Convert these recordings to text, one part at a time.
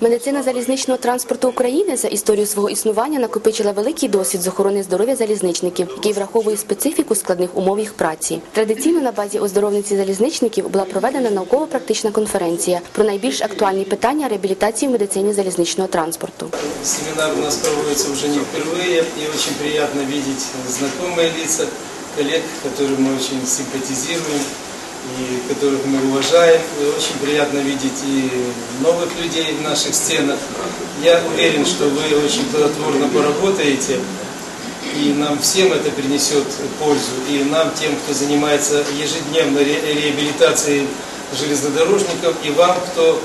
Медицина залізничного транспорту України за історію свого існування накопичила великий досвід з охорони здоров'я залізничників, який враховує специфіку складних умов їх праці. Традиційно на базі оздоровниці залізничників була проведена науково-практична конференція про найбільш актуальні питання реабілітації в медицині залізничного транспорту. Семинар у нас проводится уже не впервые, и очень приятно видеть знакомые лица, коллег, которым мы очень симпатизируем И которых мы уважаем. И очень приятно видеть и новых людей в наших стенах. Я уверен, что вы очень плодотворно поработаете, и нам всем это принесет пользу, и нам, тем, кто занимается ежедневно ре- реабилитацией железнодорожников, и вам, кто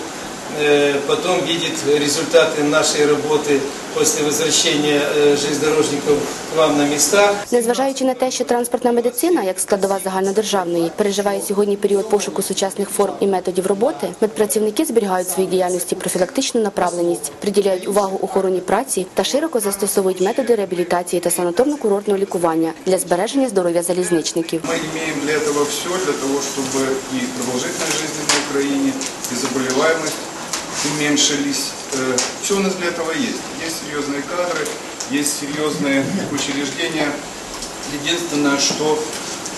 потом видит результаты нашей работы после возвращения э, железнодорожников к вам на места. Незважаючи на те, що транспортна медицина, як складова загальнодержавної, переживає сьогодні період пошуку сучасних форм і методів роботи, медпрацівники зберігають в своїй діяльності профілактичну направленість, приділяють увагу охороні праці та широко застосовують методи реабілітації та санаторно-курортного лікування для збереження здоров'я залізничників. Мы имеем для этого все, для того, чтобы и продолжительность жизни на Украине, и заболеваемость Уменьшились. Все у нас для этого есть. Есть серьезные кадры, есть серьезные учреждения. Единственное, что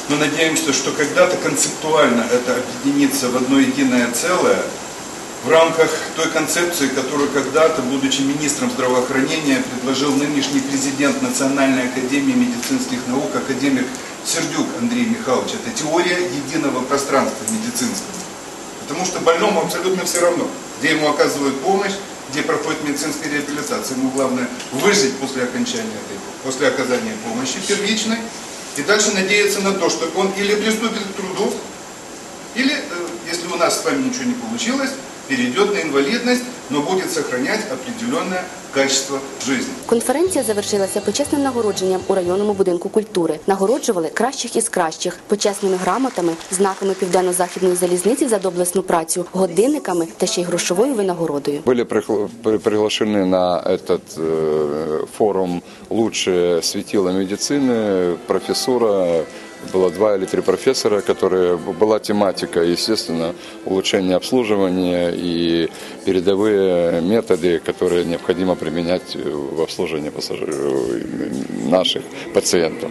мы надеемся, что когда-то концептуально это объединится в одно единое целое, в рамках той концепции, которую когда-то, будучи министром здравоохранения, предложил нынешний президент Национальной академии медицинских наук, академик Сердюк Андрей Михайлович. Это теория единого пространства медицинского. Потому что больному абсолютно все равно, где ему оказывают помощь, где проходит медицинская реабилитация. Ему главное выжить после окончания этой, после оказания помощи первичной, и дальше надеяться на то, что он или приступит к труду, или, э, если у нас с вами ничего не получилось, перейдет на инвалидность, но будет сохранять определенное качество жизни. Конференція завершилася почесним нагородженням у районному будинку культури. Нагороджували кращих із кращих, почесними грамотами, знаками південно-західної залізниці за доблесну працю, годинниками та ще й грошовою винагородою. Были прихла- при- приглашены на этот э, форум лучшие светила медицины, профессура, было два или три профессора, которые была тематика, естественно, улучшение обслуживания и передовые методы, которые необходимо применять в обслуживании пассажиров, наших пациентов.